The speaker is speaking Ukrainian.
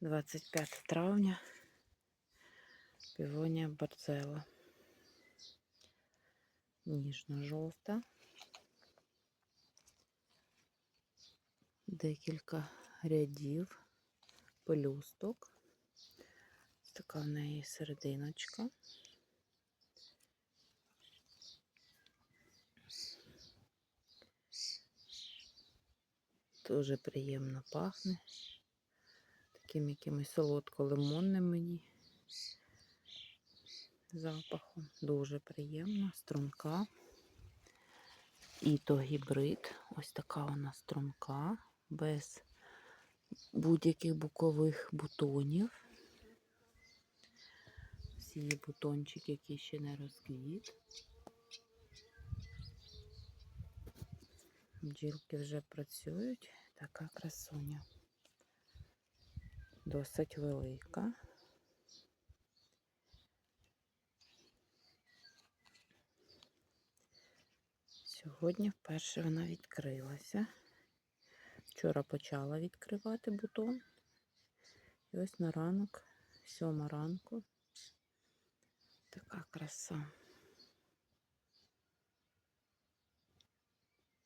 25 травня. Півонія Барцела. Ніжно-жовта. Декілька рядів пелюсток. Така в неї серединочка. Дуже приємно пахне. Таким якимось солодко-лимонним мені запахом. Дуже приємно, струнка. І то гібрид. Ось така вона струнка, без будь-яких букових бутонів. Всі бутончики, які ще не розквіт. Бджілки вже працюють. Така красуня. Досить велика. Сьогодні вперше вона відкрилася. Вчора почала відкривати бутон. І ось на ранок, сьома ранку, така краса.